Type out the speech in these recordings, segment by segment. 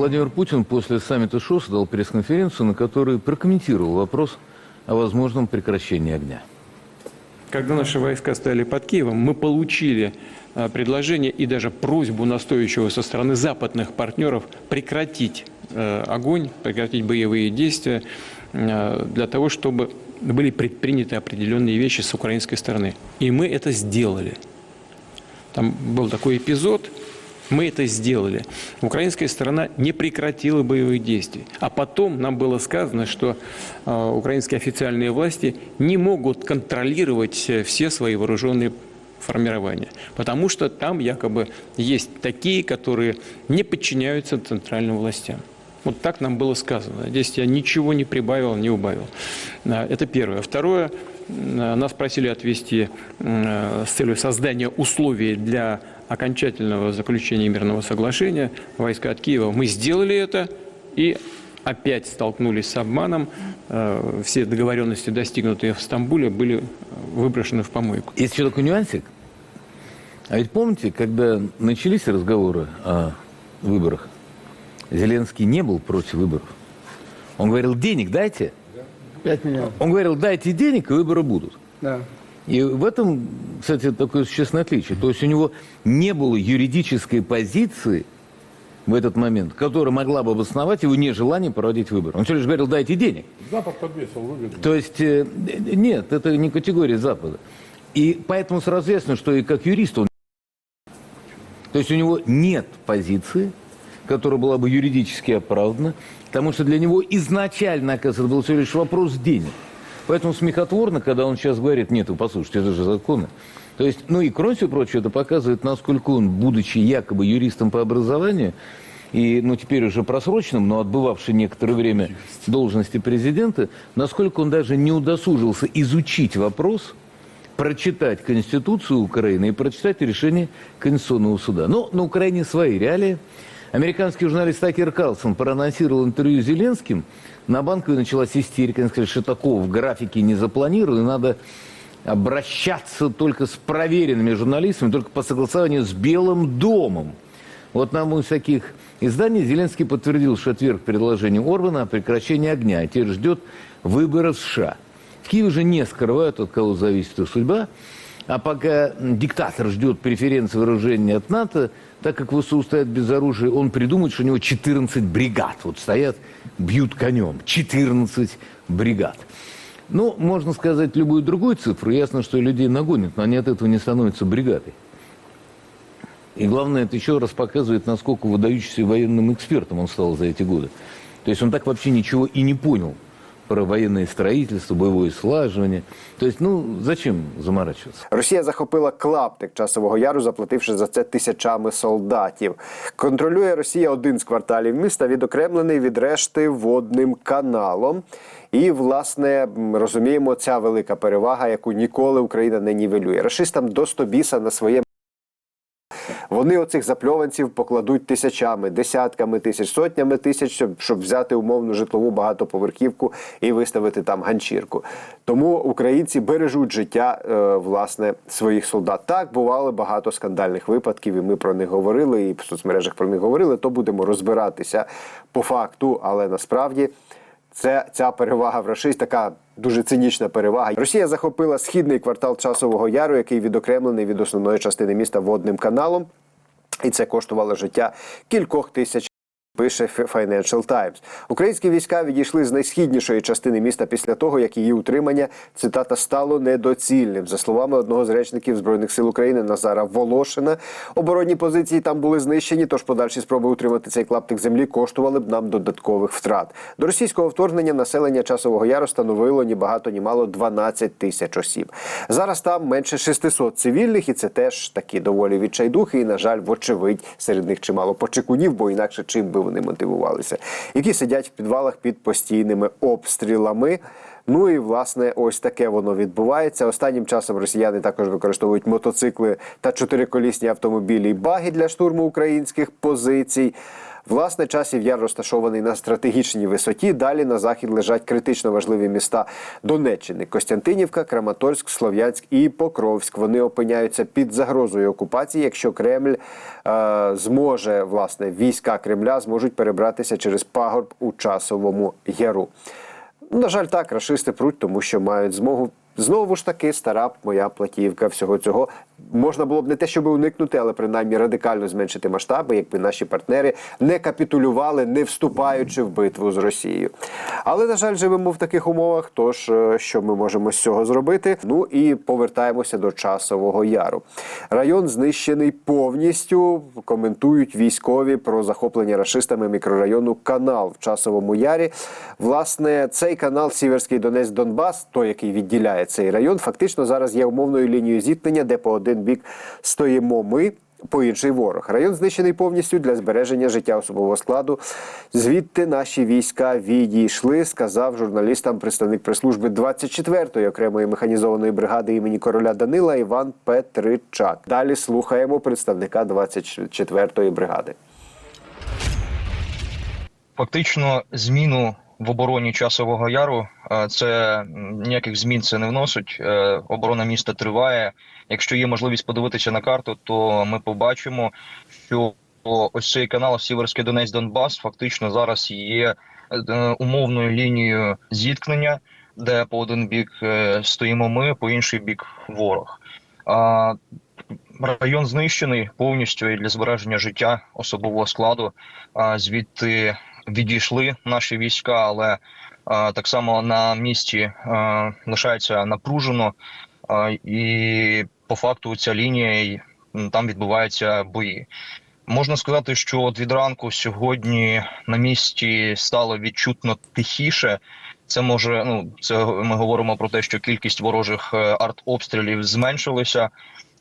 Владимир Путин после саммита ШОС дал пресс-конференцию, на которой прокомментировал вопрос о возможном прекращении огня. Когда наши войска стояли под Киевом, мы получили а, предложение и даже просьбу настойчивую со стороны западных партнеров прекратить э, огонь, прекратить боевые действия э, для того, чтобы были предприняты определенные вещи с украинской стороны. И мы это сделали. Там был такой эпизод, мы это сделали. Украинская сторона не прекратила боевых действий. А потом нам было сказано, что э, украинские официальные власти не могут контролировать э, все свои вооруженные формирования. Потому что там якобы есть такие, которые не подчиняются центральным властям. Вот так нам было сказано. Здесь я ничего не прибавил, не убавил. А, Это первое. Второе, м, нас просили отвести с целью создания условий для окончательного заключения мирного соглашения войска от Киева. Мы сделали это и опять столкнулись с обманом. Э, Все договоренности, достигнутые в Стамбуле, были выброшены в помойку. Есть еще такой нюансик. А ведь помните, когда начались разговоры о выборах, Зеленский не был против выборов. Он говорил, денег дайте. 5 миллионов. Он говорил, дайте денег, и выборы будут. Да. И в этом, кстати, такое существенное отличие. То есть у него не было юридической позиции в этот момент, которая могла бы обосновать его нежелание проводить выборы. Он все лишь говорил, дайте денег. Запад подвесил выгодно. То есть, э, нет, это не категория Запада. И поэтому сразу ясно, что и как юрист он... То есть у него нет позиции, которая была бы юридически оправдана, потому что для него изначально, оказывается, был всего лишь вопрос денег. Поэтому смехотворно, когда он сейчас говорит, нет, вы послушайте, это же законы. То есть, ну и кроме всего прочего, это показывает, насколько он, будучи якобы юристом по образованию, и, ну, теперь уже просроченным, но отбывавший некоторое время должности президента, насколько он даже не удосужился изучить вопрос, прочитать Конституцию Украины и прочитать решение Конституционного суда. Но на Украине свои реалии. Американский журналист Такер Карлсон проанонсировал интервью Зеленским. На банковой началась истерика. Они сказали, что такого в графике не запланировано, надо обращаться только с проверенными журналистами, только по согласованию с Белым домом. Вот на одном из таких изданий Зеленский подтвердил, что отверг предложение Орбана о прекращении огня, а теперь ждет выборов США. В Киеве же не скрывают, от кого зависит их судьба. А пока диктатор ждет преференции вооружения от НАТО, так как ВСУ стоят без оружия, он придумает, что у него 14 бригад. Вот стоят, бьют конем. 14 бригад. Ну, можно сказать любую другую цифру. Ясно, что людей нагонят, но они от этого не становятся бригадой. И главное, это еще раз показывает, насколько выдающимся военным экспертом он стал за эти годы. То есть он так вообще ничего и не понял про военное строительство, боевое слаживание. То есть, ну, зачем заморачиваться? Росія захопила клаптик часового яру, заплативши за це тисячами солдатів. Контролює Росія один з кварталів міста, відокремлений від решти водним каналом. І, власне, розуміємо, ця велика перевага, яку ніколи Україна не нівелює. Рашистам до стобіса на своє вони оцих запльованців покладуть тисячами, десятками тисяч, сотнями тисяч, щоб, щоб взяти умовну житлову багатоповерхівку і виставити там ганчірку. Тому українці бережуть життя е, власне своїх солдат. Так бувало багато скандальних випадків, і ми про них говорили, і в соцмережах про них говорили. То будемо розбиратися по факту, але насправді. Це ця перевага в рашист, така дуже цинічна перевага. Росія захопила східний квартал часового яру, який відокремлений від основної частини міста водним каналом, і це коштувало життя кількох тисяч. Пише Financial Times. Українські війська відійшли з найсхіднішої частини міста після того, як її утримання цитата стало недоцільним. За словами одного з речників збройних сил України Назара Волошина, оборонні позиції там були знищені. Тож подальші спроби утримати цей клаптик землі коштували б нам додаткових втрат. До російського вторгнення населення часового яру становило ні багато, ні мало 12 тисяч осіб. Зараз там менше 600 цивільних, і це теж такі доволі відчайдухи. І на жаль, вочевидь, серед них чимало почекунів, бо інакше чим би вони мотивувалися, які сидять в підвалах під постійними обстрілами. Ну і власне ось таке воно відбувається. Останнім часом росіяни також використовують мотоцикли та чотириколісні автомобілі і баги для штурму українських позицій. Власне, часів яр розташований на стратегічній висоті. Далі на захід лежать критично важливі міста Донеччини: Костянтинівка, Краматорськ, Слов'янськ і Покровськ. Вони опиняються під загрозою окупації, якщо Кремль е, зможе власне війська Кремля зможуть перебратися через пагорб у часовому яру. На жаль, так, рашисти пруть, тому що мають змогу. Знову ж таки, стара моя платівка всього цього можна було б не те, щоб уникнути, але принаймні радикально зменшити масштаби, якби наші партнери не капітулювали, не вступаючи в битву з Росією. Але на жаль, живемо в таких умовах. Тож е, що ми можемо з цього зробити? Ну і повертаємося до часового яру. Район знищений повністю. Коментують військові про захоплення рашистами мікрорайону Канал в часовому ярі. Власне, цей канал Сіверський Донець Донбас, той, який відділяє цей район, фактично зараз є умовною лінією зіткнення, де по один бік стоїмо ми. По інший ворог. Район знищений повністю для збереження життя особового складу. Звідти наші війська відійшли, сказав журналістам представник прес-служби 24-ї окремої механізованої бригади імені короля Данила Іван Петричак. Далі слухаємо представника 24-ї бригади. Фактично, зміну в обороні часового яру е, це ніяких змін це не вносить. Е, Оборона міста триває. Якщо є можливість подивитися на карту, то ми побачимо, що ось цей канал Сіверський Донець Донбас фактично зараз є е, умовною лінією зіткнення, де по один бік стоїмо ми, по інший бік ворог. Район знищений повністю і для збереження життя особового складу. А, Звідти відійшли наші війська, але а, так само на місці а, лишається напружено, а, і по факту ця лінія там відбуваються бої. Можна сказати, що от від ранку сьогодні на місці стало відчутно тихіше. Це може, ну це ми говоримо про те, що кількість ворожих е, артобстрілів зменшилася.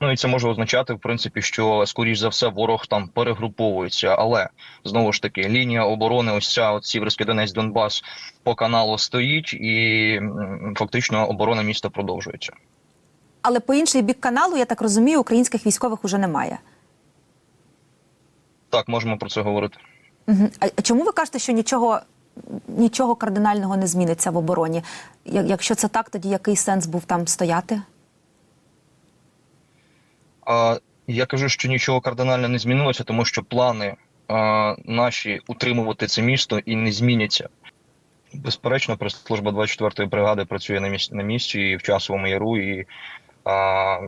Ну і це може означати, в принципі, що скоріш за все ворог там перегруповується. Але знову ж таки, лінія оборони, ось ця от Сіверський Донець Донбас по каналу стоїть, і фактично оборона міста продовжується. Але по інший бік каналу, я так розумію, українських військових уже немає. Так, можемо про це говорити. Угу. А чому ви кажете, що нічого, нічого кардинального не зміниться в обороні? Якщо це так, тоді який сенс був там стояти? Я кажу, що нічого кардинально не змінилося, тому що плани наші утримувати це місто і не зміняться. Безперечно, прес-служба 24-ї бригади працює на місці, на місці і в часовому яру, і а,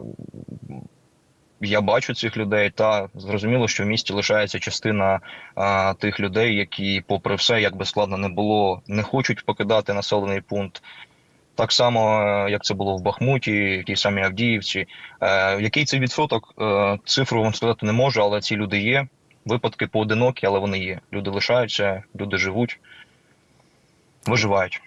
я бачу цих людей, та зрозуміло, що в місті лишається частина а, тих людей, які, попри все, як би складно не було, не хочуть покидати населений пункт. Так само, е, як це було в Бахмуті, тій самій Авдіївці. Е, який це відсоток? Е, цифру вам сказати не можу, але ці люди є. Випадки поодинокі, але вони є. Люди лишаються, люди живуть, виживають.